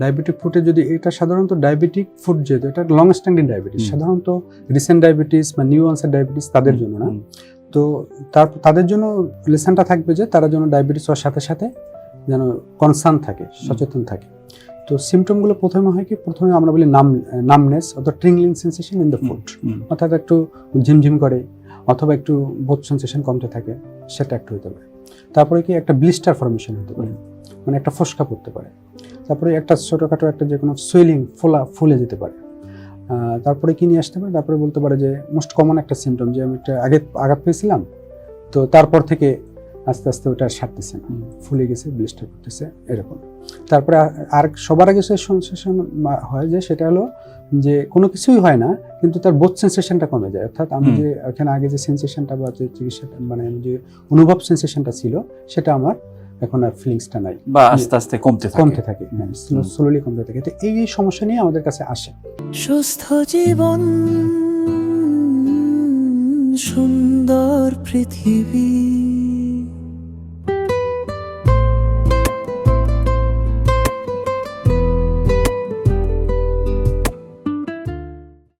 Diabetic ফুডে যদি এটা সাধারণত ডায়াবেটিক ফুড যেহেতু এটা লং স্ট্যান্ডিং ডায়াবেটিস সাধারণত রিসেন্ট ডায়াবেটিস বা নিউ অনসেট ডায়াবেটিস তাদের জন্য না। তো তার তাদের জন্য লেসনটা থাকবে যে তারা যেন ডায়াবেটিস হওয়ার সাথে সাথে যেন কনসার্ন থাকে সচেতন থাকে। তো সিমটমগুলো প্রথমে হয় কি প্রথমে আমরা বলি নাম নামনেস অর্থাৎ tingling sensation in the food অর্থাৎ একটু ঝিমঝিম করে অথবা একটু বোধ সেন্সেশন কমতে থাকে সেটা একটু হতে পারে। তারপরে কি একটা ব্লিস্টার ফরমেশন হতে পারে। মানে একটা ফসকা পড়তে পারে। তারপরে একটা ছোটোখাটো একটা যে কোনো সুইলিং ফোলা ফুলে যেতে পারে। তারপরে কি নিয়ে আসতে পারে? তারপরে বলতে পারে যে মোস্ট কমন একটা সিমটম যে আমি একটা আগে আঘাত পেয়েছিলাম তো তারপর থেকে আস্তে আস্তে ওটা সারতেছে না। ফুলে গেছে ব্লিস্টার করতেছে এরকম। তারপরে আর সবার আগে যে সেন্সেশন হয় যে সেটা হলো যে কোনো কিছুই হয় না কিন্তু তার বোধ সেন্সেশনটা কমে যায়। অর্থাৎ আমি যে এখানে আগে যে সেন্সেশনটা বা যে চিকিৎসাটা মানে যে অনুভব সেন্সেশনটা ছিল সেটা আমার এখন আর ফিলিংসটা নাই। বা আস্তে আস্তে কমতে থাকে। কমতে থাকে হ্যাঁ স্লোলি কমতে থাকে। তো এই এই সমস্যা নিয়ে আমাদের কাছে আসে। সুস্থ জীবন সুন্দর পৃথিবী।